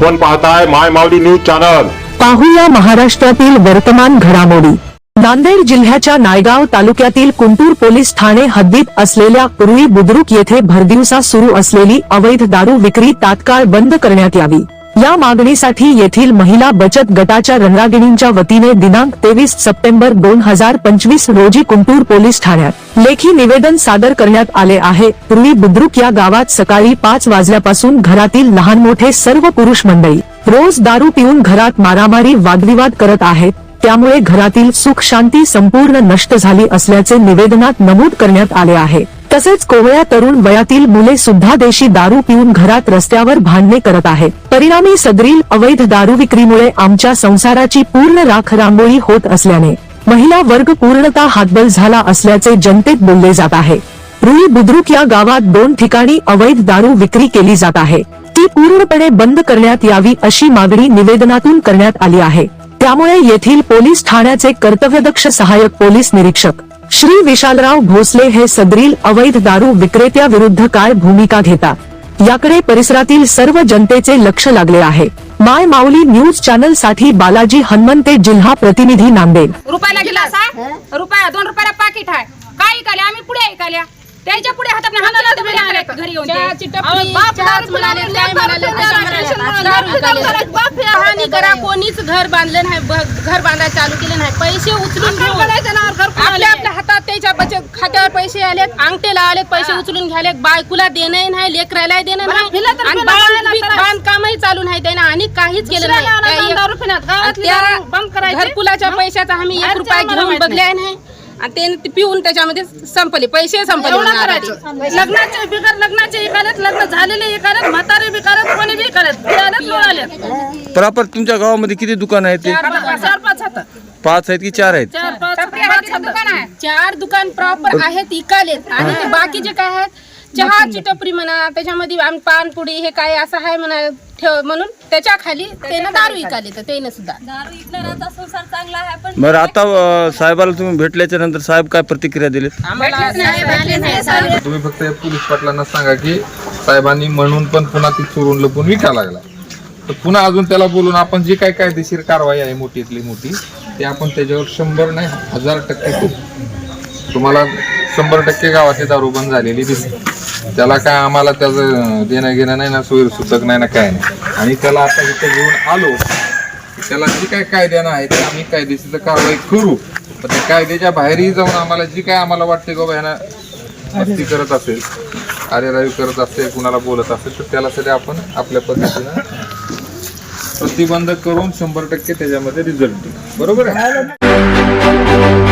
आपण पाहताय माय Mauli news channel. पाहूया महाराष्ट्रातील वर्तमान घडामोडी. नांदेड जिल्ह्याच्या नायगाव तालुक्यातील कुंटूर पोलीस ठाणे हद्दीत असलेल्या पूर्वी बुद्रुक येथे भरदिवसा सुरू असलेली अवैध दारू विक्री तात्काळ बंद करण्यात यावी. या मागणीसाठी येथील महिला बचत गटाच्या रणरागिणींच्या वतीने दिनांक तेवीस सप्टेंबर दोन हजार पंचवीस रोजी कुंटूर पोलीस ठाण्यात लेखी निवेदन सादर करण्यात आले आहे. पूर्वी बुद्रुक या गावात सकाळी पाच वाजल्यापासून घरातील लहान मोठे सर्व पुरुष मंडळी रोज दारू पिऊन घरात मारामारी वादविवाद करत आहेत. त्यामुळे घरातील सुख शांती संपूर्ण नष्ट झाली असल्याचे निवेदनात नमूद करण्यात आले आहे. तसेच कोवळ्या तरुण वयातील मुले सुद्धा देशी दारू पिऊन घरात रस्त्यावर भांडणे करत आहेत. परिणामी सदरील अवैध दारू विक्रीमुळे आमच्या संसाराची पूर्ण राख रांगोळी होत असल्याने महिला वर्ग पूर्णतः हातबल झाला असल्याचे जनतेत बोलले जात आहे. रुई बुद्रुक या गावात दोन ठिकाणी अवैध दारू विक्री केली जात आहे. ती पूर्णपणे बंद करण्यात यावी अशी मागणी निवेदनातून करण्यात आली आहे. त्यामुळे येथील पोलीस ठाण्याचे कर्तव्यदक्ष सहाय्यक पोलीस निरीक्षक श्री विशालराव भोसले हे सदरील अवैध दारू विक्रेत्या विरुद्ध काय भूमिका घेतात याकडे परिसरातील सर्व जनतेचे लक्ष लागले आहे. माय माऊली न्यूज चॅनलसाठी बालाजी हनुमंते जिल्हा प्रतिनिधी नांदेड. रुपयाला गिलास आहे रुपया दोन रुपयाला पाकिट आहे काय ऐकाले आम्ही पुढे ऐकाल्या त्यांच्या पुढे हातात हातात घरी येऊन हानी करा कोणीच घर बांधलं नाही घर बांधायला चालू केलं नाही. पैसे उचलून आपल्या आपल्या हातात त्याच्या बचत खात्यावर पैसे आलेत अंगठेला आलेत पैसे उचलून घ्याले बायकोला देणंही नाही लेकराला देणं नाही बांधकामही चालू नाही त्यानं आणि काहीच केलं नाही. घरकुलाच्या पैशाचा आम्ही एक रुपया घेऊन बघल्या नाही. आणि ते पिऊन त्याच्यामध्ये संपले पैसे संपले लग्नाचे बिगर लग्नाचे करत लग्न झालेले करत म्हातारे प्रॉपर तुमच्या गावामध्ये किती दुकान आहेत? ते चार पाच हात पाच आहेत की चार आहेत? चार पाच आहे. चार दुकान प्रॉपर आहेत इकालेत आणि ते बाकीचे काय आहेत चहाची टपरी म्हणा त्याच्यामध्ये आम- पानपुडी हे काय असं आहे म्हणा ठेव म्हणून त्याच्याखाली त्यानं दारू इकाले तर त्यानं सुद्धा. बरं आता अं, साहेबाला तुम्ही भेटल्याच्या नंतर साहेब काय प्रतिक्रिया दिलीत? तुम्ही फक्त या पोलीस पाटलांना सांगा की साहेबांनी म्हणून पण पुन्हा ती चोरून लपून विका लागला. तर पुन्हा अजून त्याला बोलून आपण जी काय कायदेशीर कारवाई आहे मोठीतली मोठी ते आपण त्याच्यावर शंभर नाही हजार टक्के करू. तुम्हाला शंभर टक्के गावाची दारू बंद झालेली दिसते त्याला काय आम्हाला त्याचं देणं घेणं नाही ना सोयी सुचक नाही ना काय नाही. आणि त्याला आता इथं घेऊन आलो त्याला जी काय कायद्यानं आहे ते आम्ही कायदेशीर कारवाई करू. पण त्या कायद्याच्या बाहेरही जाऊन आम्हाला जी काय आम्हाला वाटते की बाबा ह्यानं मस्ती करत असेल आरेरावी करत असेल कुणाला बोलत असेल तर त्याला सध्या आपण आपल्या पद्धतीनं प्रतिबंध करून शंभर टक्के त्याच्यामध्ये रिझल्ट बरोबर आहे?